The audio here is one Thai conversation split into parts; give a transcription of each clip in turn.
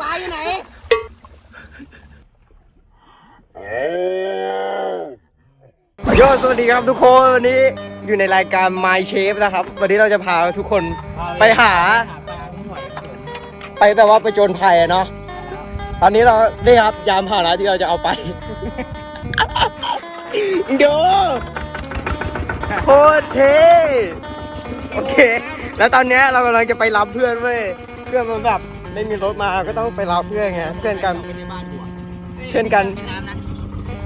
ปลาอยู่ไหนโยสวัสดีครับทุกคนวันนี้อยู่ในรายการ My Chef นะครับ วันนี้เราจะพาทุกคนไปหา ไปแบบว่าไปโจรภัยอะเนาะตอนนี้เราได้ครับยามผ่านะที่เราจะเอาไป ดูโคตรเท่โอเค แล้วตอนเนี้ยเรากำลังจะไปรับเพื่อนเว้ยเพื่อนมันแบบ ไม่มีรถมาก็ต้องไปรับเพื่อนไงเพื่อนกัน ไม่ได้บ้านกูอะเพื่อนกันมีน้ำนะ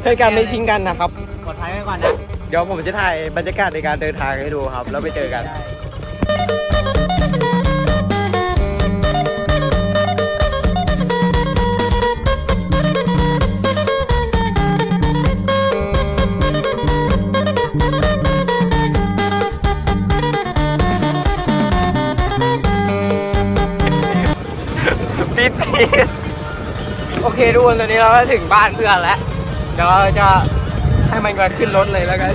เพื่อนกันไม่ทิ้งกันนะครับ กดท้ายไว้ก่อนนะ เดี๋ยวผมจะถ่ายบรรยากาศในการเดินทางให้ดูครับ แล้วไปเจอกันปิด โอเคทุกคนตอนนี้เราก็ถึงบ้านเพื่อนแล้ว เดี๋ยวเราจะให้มันมาขึ้นรถเลยแล้วกัน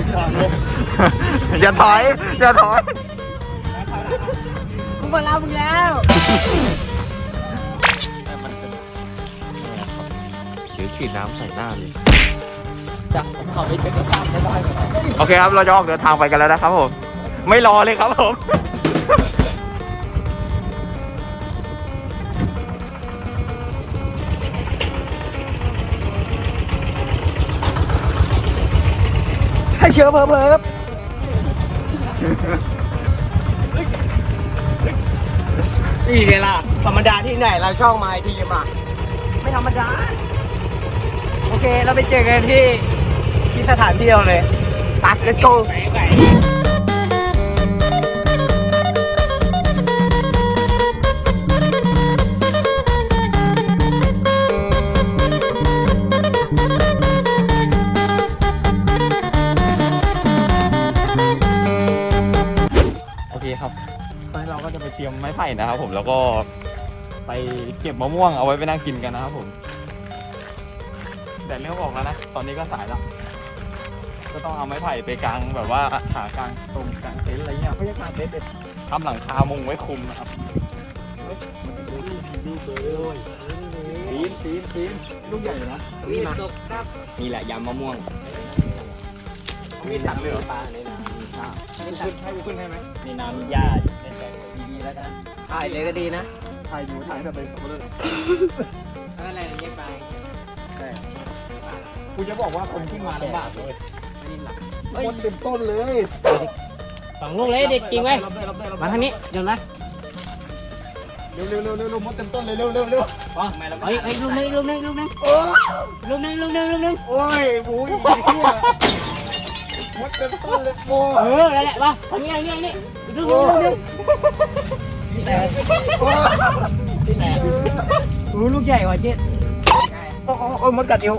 อย่าถอยอย่าถอยกูมารับมึงแล้วเดี๋ยวฉีดน้ำใส่หน้าเลยจับผมขอไปเช็คกล้ามได้บ้างโอเคครับเราจะออกเดินทางไปกันแล้วนะครับผม ไม่รอเลยครับผม เชื้อเพิ่มเพิ่มอีกไงล่ะ ธรรมดาที่ไหนเราช่องไม้ทีมอะไม่ธรรมดา โอเค เราไปเจอกันที่ที่สถานที่เราเลยตัด let's go โเตรียมไม้ไผ่นะครับผมแล้วก็ไปเก็บมะม่วงเอาไว้ไปนั่งกินกันนะครับผมแดดเริ่มออกแล้วนะ ตอนนี้ก็สายแล้ว ก็ต้องเอาไม้ไผ่ไปกางแบบว่าหากางตรงกางเต็นท์อะไรเงี้ยไม่ใช่กางเต็นท์เด็ดทำหลังคามุงไว้คุมนะครับตีนตีนตีนลูกใหญ่เลยนะนี่มาครับนี่แหละยำมะม่วงมีตัดเลยเหรอปลาในน้ำมีข้าวให้กูขึ้นให้ไหมในน้ำมีหญ้า แบบดีๆแล้วกันถ่ายเลยก็ดีนะถ่ายอยู่ถ่ายแบบไปสมมติอะไรเรียกไปกูจะบอกว่าคนขึ้นมาลำบากเลยมดเต็มต้นเลยสองลูกเลยเด็กจริงไหมรับได้รับได้รับมาได้ทางนี้เดี๋ยวนะเร็วเร็วเร็วเร็วเร็วมดเต็มต้นเลยเร็วเร็วเร็วเฮ้ยเฮ้ยลูกนึงลูกนึงลูกนึงลูกนึงลูกนึงลูกนึงโอ้ยบุ้ยเฮีย มดเต็มต้นเลยโอ้เออนั่นแหละมาทางนี้ทางนี้ทางนี้ลูกนึงลูกนึงแต่ที่ไหนโอ้ลูกใหญ่กว่าเจ็ดโอ้โอ้โอ้มดกัดเอว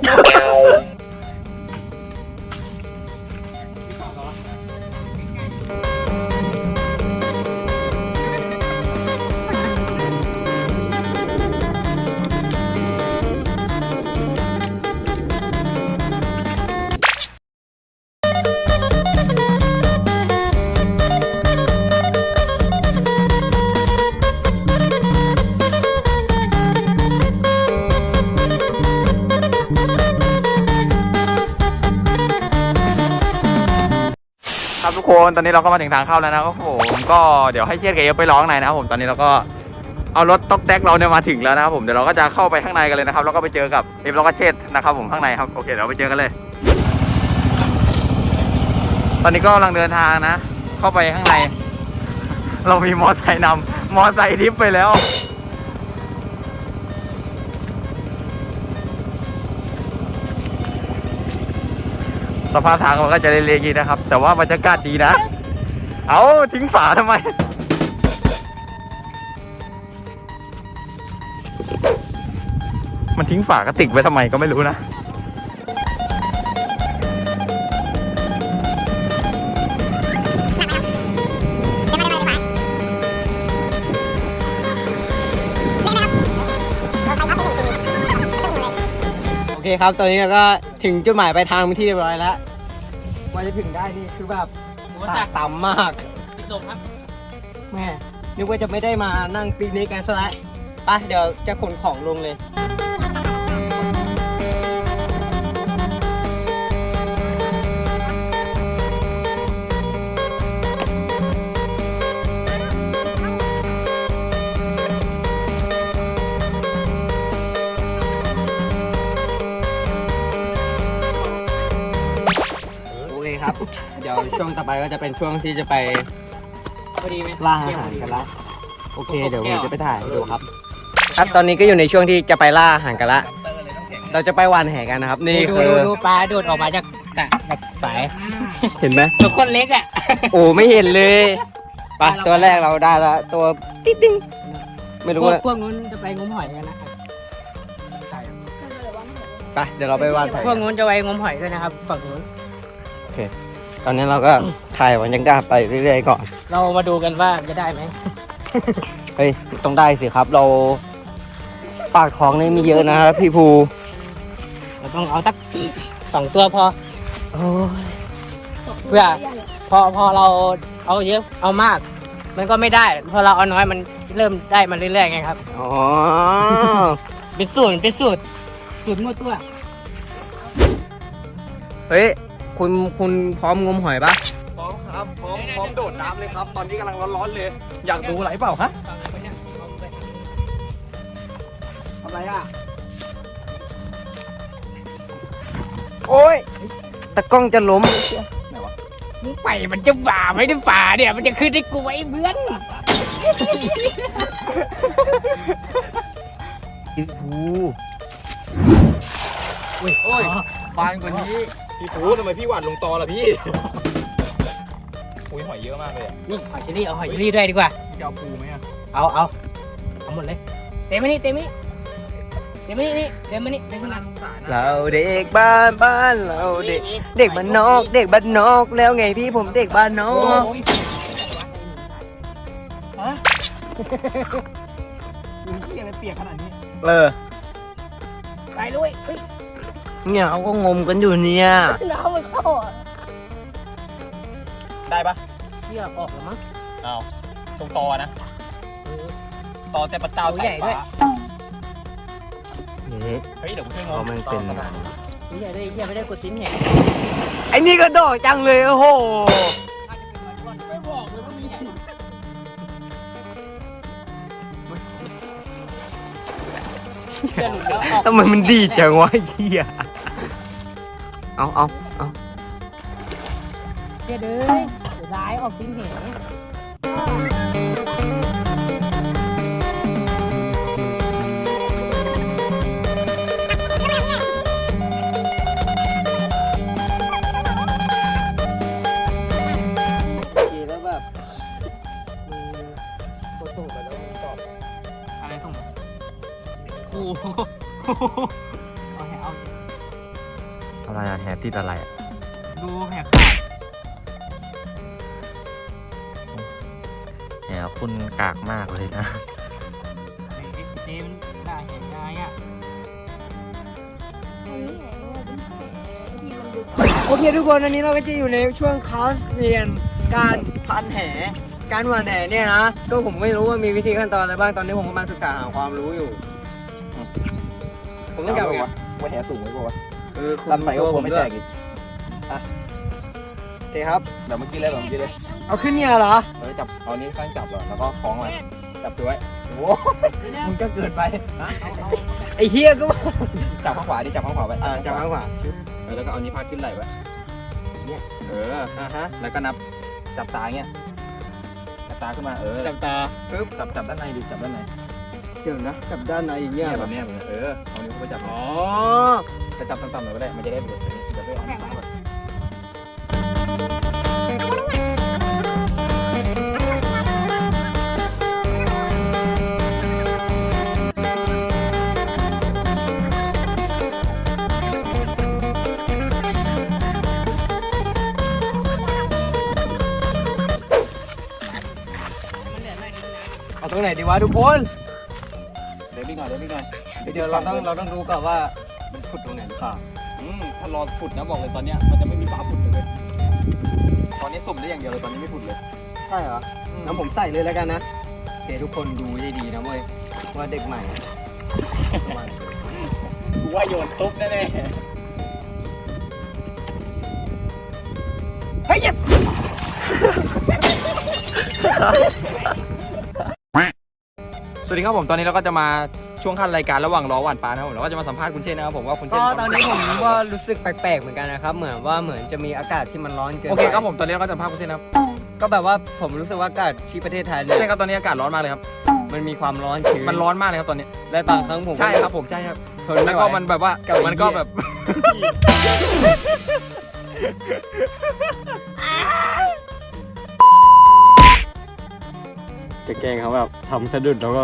คนตอนนี้เราก็มาถึงทางเข้าแล้วนะครับผมก็เดี๋ยวให้เชียดกับเอฟไปร้องในนะครับผมตอนนี้เราก็เอารถต๊อกแต๊กเราเนี่ยมาถึงแล้วนะครับผมเดี๋ยวเราก็จะเข้าไปข้างในกันเลยนะครับแล้วก็ไปเจอกับเอฟแล้วก็เชษนะครับผมข้างในครับโอเคเดี๋ยวไปเจอกันเลย ตอนนี้ก็กำลังเดินทางนะ เข้าไปข้างใน เรามีมอไซค์นำมอไซค์ทิปไปแล้ว ภาพทางมันก็จะเละๆอย่างนี้นะครับ แต่ว่าบรรยากาศดีนะ เอาทิ้งฝาทำไม มันทิ้งฝากระติกไว้ทำไมก็ไม่รู้นะ เคครับ ตอนนี้เราก็ถึงจุดหมายปลายทางเป็นที่เรียบร้อยแล้วกว่าจะถึงได้นี่คือแบบตาต่ำมากตกครับแม่นึกว่าจะไม่ได้มานั่งปีกนิกกันซะแล้วไปเดี๋ยวจะขนของลงเลย ช่วงต่อไปก็จะเป็นช่วงที่จะไปพอดีไหมล่าอาหารกันละโอเค เดี๋ยวผมจะไปถ่ายให้ดูครับ ครับตอนนี้ก็อยู่ในช่วงที่จะไปล่าอาหารกันละเราจะไปหวานแหกันนะครับ นี่ดูคือดูดูปลาโดดออกมาจากกะจากฝายเห็นไหมตัวคนเล็กอะโอ้ไม่เห็นเลยไปตัวแรกเราได้ละตัวติ๊ดดิ้งไม่พรู้วกว่า พวกนู้นจะไปงมหอยกันนะครับไปเดี๋ยวเราไปหวานแหพวกนู้นจะไปงมหอยกันนะครับฝั่งนู้น ตอนนี้เราก็ถ่ายวันยังได้ไปเรื่อยๆก่อน เรามาดูกันว่าจะได้ไหมเฮ้ยต้องได้สิครับ เราปากท้องนี่มีเยอะนะครับพี่ภูเราต้องเอาสักสองตัวพอโอ้ยเพื่อพอพอเราเอาเยอะเอามาก มันก็ไม่ได้ พอเราเอาน้อยมันเริ่มได้มาเรื่อยๆไงครับอ๋อเป็นสูตรเป็นสูตรสูตรมั่วตัวเฮ้ย คุณคุณพร้อมงมหอยปะพร้อมครับพร้อมพร้อมโดดน้ำเลยครับ ตอนนี้กำลังร้อนๆเลย อยากดูอะไรเปล่าฮะอะไรอะ โอ้ยตะกล้องจะล้มมึงไปมันจะป่าไม่ได้ป่าเนี่ยมันจะขึ้นได้กูไว้เพื่อนพี่ภูโอ้ยบานกว่านี้ พี่ปูทำไมพี่หวานลงตอล่ะพี่ อุ้ยหอยเยอะมากเลยอะนี่หอยเชอรี่เอาหอยเชอรี่ด้วยดีกว่า จะเอาปูไหมอะเอาเอาเอาหมดเลย เต็มมานี่เต็มมานี่เต็มมานี่นี่เต็มมานี่เต็มขึ้นมาเราเด็กบ้านบ้านเราเด็ก เด็กบ้านนอก เด็กบ้านนอกแล้วไงพี่ผมเด็กบ้านนอโอ้กยพี่อะไรเปียกขนาดนี้ เออ ไปด้วยเฮ้ย เนี่ยเขาก็งมกันอยู่เนี่ยน้ำมันเข้าอะได้ปะเที่ยวออกแล้วมั้ง เอาตรงตอนะตอแต่ปลาเต้าตัวใหญ่ด้วย นี่เฮ้ยเดี๋ยวกูช่วยงเพราะมมันเป็นตอตัวใหญ่ด้วยเที่ยวไม่ได้กดติ้นแหงไอ้นี่ก็ดอกจังเลยโอ้โหไม่บอกเลยว่ามีแหงจะหลุดแล้วออก ทำไมมันดีจังวะไอ้เหี้ย เอาเอาเอาเที่ยวเด้อเดี๋ยวร้ายออกติ้นแหงขี่แล้วแบบกดส่งไปแล้วตอบอะไรส่งมา อะไรอะแฮติดอะไรอะดูแหกขาดแหคุณกากมากเลยนะ ไอ้เจมส์ได้เห็นได้อะอันนี้ไงว่าเป็นแผลที่มันดูโอเคทุกคนอันนี้เราก็จะอยู่ในช่วงคลาสเรียนการพันแห การหวานแหเนี่ยนะ ก็ผมไม่รู้ว่ามีวิธีขั้นตอนอะไรบ้าง ตอนนี้ผมกำลังศึกษาหาความรู้อยู่ ผมต้องกลับไปว่าแหสูงไว้ป่าวะ เออตันไปก็คงไม่แตกอีกโอเคครับเดี๋ยวเมื่อกี้เลยแบบเมื่อกี้เลยเอาขึ้นเนี่ยเหรอเออจับเอานี้วข้างจับเหรอแล้วก็คล้องมันจับตัวไว้โอ้โหมึงก็เกินไปฮะไอ้เฮียก็ว่าจับข้างขวาดิจับข้างขวาไว้อ่าจับข้างขวาเออแล้วก็เอานี้วพาดขึ้นไหล่ไว้เนี่ยเอออ่าฮะแล้วก็นับจับตาเงี้ยจับตาขึ้นมาเออจับตาปึ๊บจับจับด้านในดิจับด้านในเดี๋ยวนะจับด้านในอย่างเงี้ยเนี่ยเหรแบอบเนี้ยแบบเนี้ยเออเอานิ้วเข้าไปจับอ๋อ จะจับต่ำๆหน่อยก็ได้มันจะได้แบบนี้เดี๋ยวไปเอานิ้วก่อนเอาตรงไหนดีวะทุกคน เดี๋ยวพี่หน่อยเดี๋ยวพี่หน่อยเดี๋ยวเราต้องเราต้องดูก่อนว่า มันขุดตรงไหนหรือเปล่าอืมถ้ารอผุดนะบอกเลยตอนเนี้ยมันจะไม่มีปลาผุดเลย ตอนนี้สุ่มได้อย่างเดียวเลยตอนนี้ไม่ผุดเลยใช่เหรองั้นผมใส่เลยแล้วกันนะโอเคทุกคนดูให้ดีนะเว้ยผว่าเด็กใหม่กูว่าโยนตุ๊บแน่ๆสวัสดีครับผมตอนนี้เราก็จะมา ช่วงขั้นรายการระหว่างรอหวานปลานะครับผมเราก็จะมาสัมภาษณ์คุณเชนนะครับผมว่าคุณเชก็นตอนนี้ผมก็รู้สึกแปลกๆเหมือนกันนะครับ เหมือนว่าเหมือนจะมีอากาศที่มันร้อนเกินโอเคไปครับผมตอนนี้เราก็จะสัมภาษณ์คุณเชนนะครับก็แบบว่าผมรู้สึกว่าอากาศที่ประเทศไทยเนี่ยใช่ครับตอนนี้อากาศร้อนมากเลยครับมันมีความร้อนชื้นมันร้อนมากเลยครับตอนนี้และบางครั้งผมใช่ครับผมใช่ครับทนไม่แล้วไหวก็มันแบบว่ากับไอ้มันก็เหี้ยแบบ จะแกล้งเขาแบบทำสะดุดแล้วก็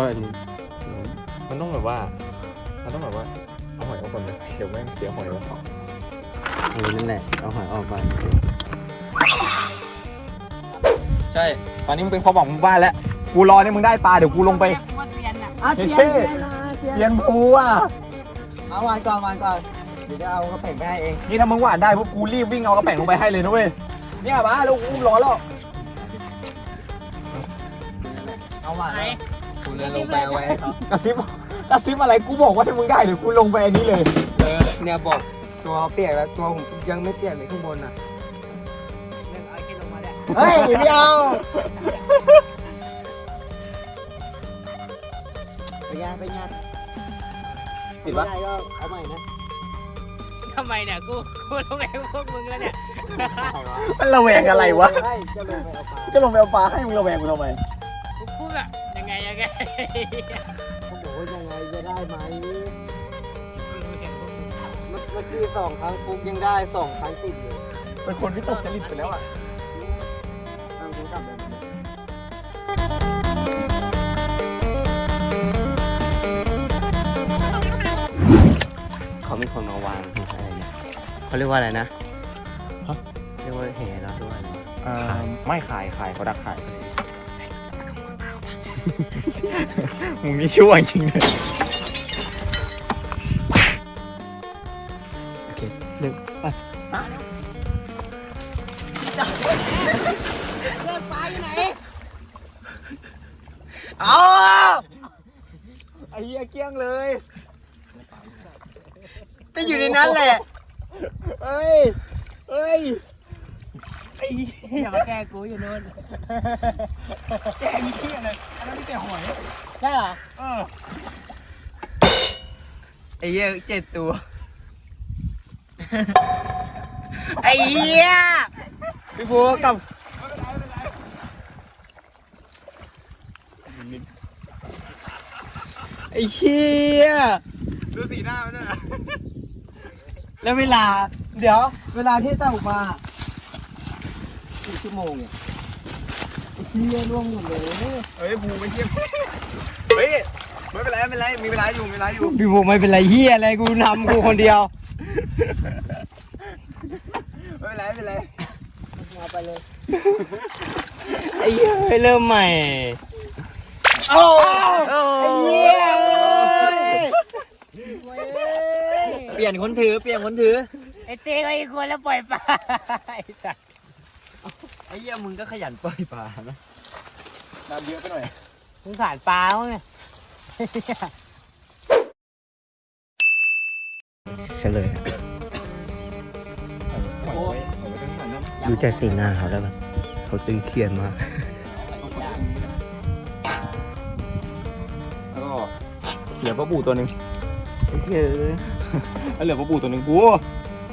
มันต้องแบบว่า มันต้องแบบว่า เอาหอยเอาคนเลยเดี๋ยวแม่งเสียหอยแล้วเออนั่นแหละ เอาหอยออกก่อนใช่ ตอนนี้มึงเป็นความหวังของหมู่บ้านแล้ว กูรอเนี่ยมึงได้ปลาเดี๋ยวกูลงไปว่าเรียนอะอะเฮ้เทียยนเทียนเรียนภูอะ เอาวานก่อนวานก่อน เดี๋ยวจะเอากระเป๋งไปให้เอง นี่ถ้ามึงหวานได้พวกกูรีบวิ่งเอากระแป่งลงไปให้เลยนะเว้ย เนี่ยมาลูกอุ้มร้อนแล้ว เอาวานแล้วคุณจะลงไปเอาไว้ให้เขากระซิบ กระซิบอะไรกูบอกว่าถ้ามึงได้เดี๋ยวกูลงไปอันนี้เลยเออเนี่ยบอกตัวเปียกแล้วตัวผมยังไม่เปียกเลยข้างบนอะเรื่องเอาขึ้นลงมาได้เฮ้ยไม่เอาไปยาไปยาติดปะไม่ได้ก็เอาใหม่นะทำไมเนี่ยกูกูลงไงพวกมึงแล้วเนี่ยใครวะมันระแวงอะไรวะให้จะลงไปเอาปลาจะลงไปเอาปลาให้มึงระแวงกูทำไมกูพูดอะยังไงยังไงเขาบอก ว่ายังไงจะได้ไหมเมื่อเมื่อกี้สองครั้งฟุกยังได้สองครั้งติดเลยเป็นคนที่ตกจริตไปแล้วอะเอาฟุกกลับเลยเขามีคนมาวางอะไรเนี่ยเขาเรียกว่าอะไรนะเรียกว่าแห่เราด้วยไม่ขายขายเขาดักขาย มึงนี่ชั่วจริงเลยโอเคหนึ่งไปเลิกปลาอยู่ไหนเอาไอ้เหี้ยเกี้ยงเลยก็อยู่ในนั้นแหละเฮ้ยเฮ้ย อย่ามาแกล้งกูอยู่นู่นแกงเกี้ยงเลยอันนั้นมีแต่หอยใช่เหรอ เออ ไอ้เหี้ยเจ็ดตัว ไอ้เหี้ยพี่ภูกับไอ้เหี้ยดูสีหน้ามันด้วยนะ แล้วเวลา เดี๋ยว เวลาที่ตกมา กี่ชั่วโมงเนี่ยไอ้เหี้ยร่วงหมดเลยเฮ้ยบูไม่เที่ยงเฮ้ยไม่เป็นไรไม่เป็นไรมีเวลาอยู่มีเวลาอยู่พี่ภูไม่เป็นไรเหี้ยอะไรกูนำกูคนเดียว ไม่เป็นไรไม่เป็นไรเอาไปเลยไอ้เหี้ยเริ่มใหม่โอ้ไอ้เหี้ยเปลี่ยนคนถือเปลี่ยนคนถือไอ้เต้ก็อีกคนแล้วปล่อยปลาไอ้สัสไอ้เหี้ยมึงก็ขยันปล่อยปลานะน้ำเยอะไปหน่อย สงสารปลาเขาไงเฉลยดูจากสีหน้าเขาแล้วแบบเขาตึงเครียดมาก แล้วก็เหลือปลาบูตัวหนึ่งไอ้เหี้ยแล้วเหลือปลาบูตัวหนึ่งกู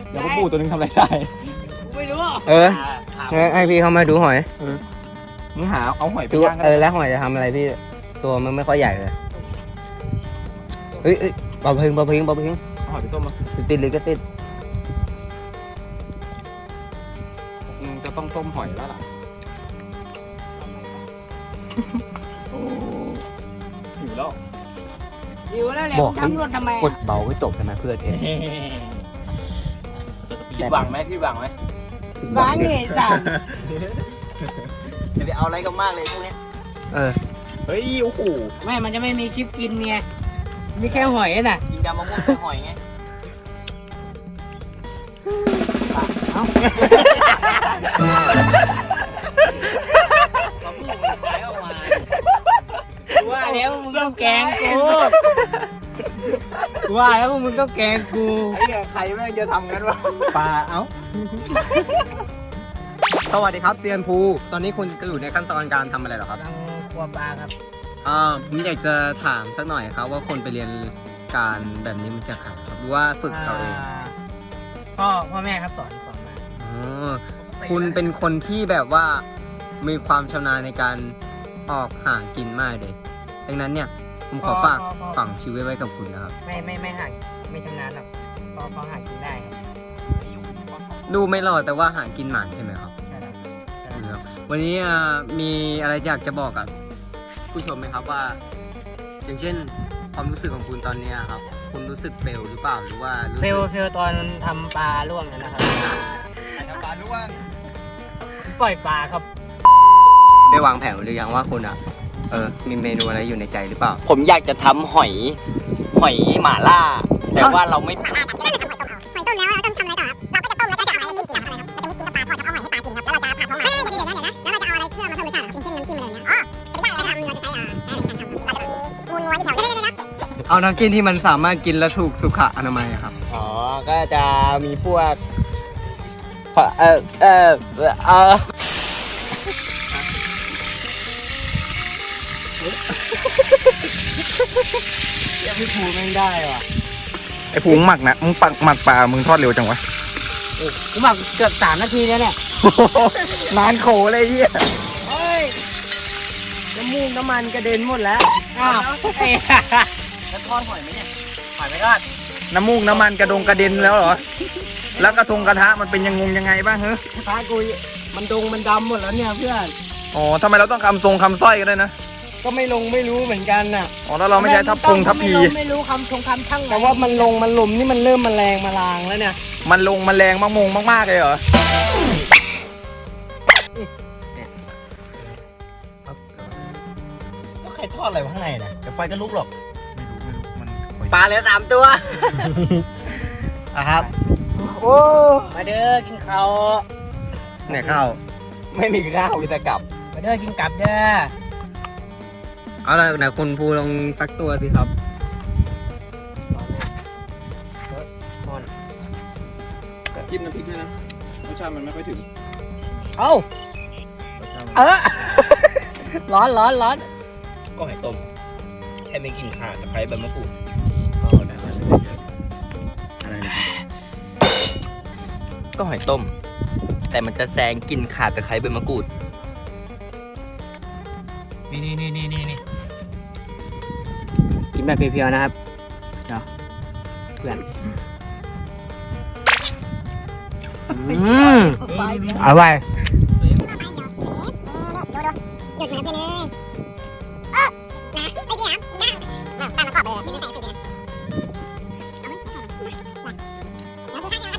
เหลือปลาบูตัวหนึ่งทำอะไรได้กูไม่รู้เออถาม งั้นให้พี่เขามาดูหอยมึงหาเอาหอยไปดูย่างกันเออแล้วหอยจะทำอะไรพี่ ตัวมันไม่ค่อยใหญ่เลยเฮ้ยเอ้ยเบาเพลงเบาเพลงเบาเพลงเอาหอยไปต้มมาติดหรือก็ติดมึงจะต้องต้มหอยแล้วล่ะโอ้หิวแล้วอยู่แล้วแหละบอกทำรถทำไมกดเบาไม่ตกใช่ไหมเพื่อนเองผิดหวังไหมผิดหวังไหม วางนี่สัสจะไปเอาอะไรกันมากเลยพวกนี้เออ เฮ้ยโอ้โหไม่มันจะไม่มีคลิปกินไงมีแค่หอยน่ะกินยำมะม่วงกับหอยไงเขาพูดมันขายออกมาว่าแล้วมึงต้องแกล้งกูกู ว่าแล้วมึงต้องแกล้งกูไอ้เหี้ยใครแม่งจะทำงั้นวะปลาเอ้า สวัสดีครับเซียนภู ตอนนี้คุณก็อยู่ในขั้นตอนการทำอะไรเหรอครับกำลังครัวปลาครับ อ่าผมอยากจะถามสักหน่อยครับ ว่าคนไปเรียนการแบบนี้มันจะขัดครับหรือว่าฝึกเราเองพ่อพ่อแม่ครับสอนสอนมาอ๋อคุณเป็นคนที่แบบว่ามีความชำนาญในการออกหากินมากเลยดังนั้นเนี่ย ผมขอฝากฝังชีวิตไว้กับคุณนะครับ ไม่ไม่ไม่หักไม่ชำนาญหรอกพอพอหากินได้ครับดูไม่หล่อแต่ว่าหากินหมานใช่ไหมครับใช่ครับใช่ครับ วันนี้อ่ามีอะไรอยากจะบอกกับผู้ชมไหมครับว่า อย่างเช่น ความรู้สึกของคุณตอนเนี้ยครับ คุณรู้สึกเฟลหรือเปล่าหรือว่ารู้สึกเฟลเฟลตอนทำปลาล่วงนั่นนะครับปลาล่วงปล่อยปลาครับ ได้วางแผนไว้หรือยังว่าคุณอะ เออ มีเมนูอะไรอยู่ในใจหรือเปล่า ผมอยากจะทำหอย หอยหม่าล่า แต่ว่าเราไม่หอยต้มแล้วเราต้องทำอะไรต่อครับ เราก็จะต้มแล้วก็จะเอาอะไรกินกับอะไรครับเราจะมีกินกับปลาทอดกับเอาหอยให้ปลากินครับ แล้วเราจะผัดท้องหมาเดี๋ยวเดี๋ยวเดี๋ยวนะแล้วเราจะเอาอะไรเครื่องมาเพิ่มรสชาติครับอย่างเช่นน้ำจิ้มอะไรอย่างเงี้ย อ๋อจะไม่ได้เราจะทำเราจะใช้อ่าใช้ในการทำเราจะมีมูลงัวที่แถวเดี๋ยวเดี๋ยวเดี๋ยวเอาน้ำจิ้มที่มันสามารถกินและถูกสุขอนามัยอะครับ อ๋อ ก็จะมีพวก เออเออเออ ยังพี่ภูไม่ได้ว่ะไอ้ผูงหมักนะมึงปักหมักปลามึงทอดเร็วจังวะกูหมักเกือบสามนาทีแล้วเนี่ยนานโขเลยเฮียเฮ้ยน้ำมูกน้ำมันกระเด็นหมดแล้วอ้าวเอ้ยแล้วทอดหอยไหมเนี่ยหอยไม่ทอดน้ำมูกน้ำมันกระดงกระเด็นแล้วเหรอ แล้วกระทงกระทะมันเป็นยังงงยังไงบ้างเฮ้พากูมันดงมันดำหมดแล้วเนี่ยเพื่อน อ๋อทำไมเราต้องคำทรงคำสร้อยกันด้วยนะ ก็ไม่ลงไม่รู้เหมือนกันน่ะ อ๋อแล้วเราไม่ใช้ทับพงทับพี ไม่ลงไม่รู้คำทงคำช่างแต่ว่ามันลงมันหลุมนี่มันเริ่มมาแรงมาลางแล้วเนี่ย มันลงมันแรงมากมงมากๆเลยเหรอก็ใครทอดอะไรข้างในนะเดี๋ยวไฟก็ลุกหรอกปลาเหลือสามตัวอะครับ โอ้มาเด้อกินข้าวเนี่ยข้าว ไม่มีข้าวมีแต่กลับ มาเด้อกินกลับเด้อ เอาละไหนคุณภูลองสักตัวสิครับจิ้มน้ำพริกด้วยนะรสชาติมันไม่ค่อยถึงเอ้าเออ ร้อนร้อนร้อนก็หอยต้มแค่ไม่กินข่าตะไคร้ใบมะกรูดก็หอยต้ม แต่มันจะแซงกลินข่าตะไคร้ใบมะกรูด นี่นี่นี่นี่นี่นี่ กินแบบเพียวๆนะครับเดี๋ยวเพื่อนอืมอร่อยหยุดเหมือนกันเลยเออ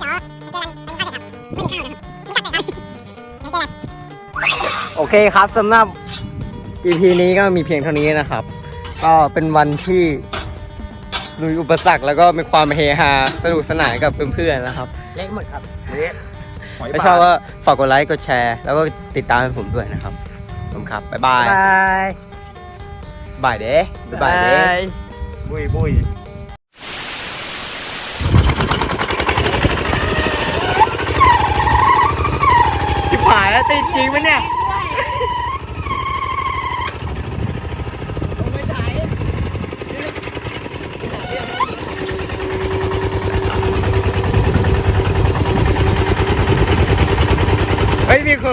นะไปโอเคครับสำหรับ EP นี้ก็มีเพียงเท่านี้นะครับ ก็เป็นวันที่ลุยอุปสรรคแล้วก็มีความเฮฮาสนุกสนานกับเพื่อนๆนะครับเละหมดครับหอยถ้าปชอบลาก็ฝากกดไลค์กดแชร์ แล้วก็ติดตามให้ผมด้วยนะครับขอบคุณครับบ๊ายบายบายบายเด้บ๊ายบายเด้บุยบุยชิบหายแล้วติดจริงปะเนี่ย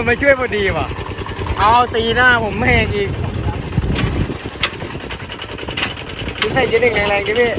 มันมาช่วยพอดีว่ะ เอาตีหน้าผมแม่งอีกพี่ใส่เจนหนึ่งแรงๆดิพี่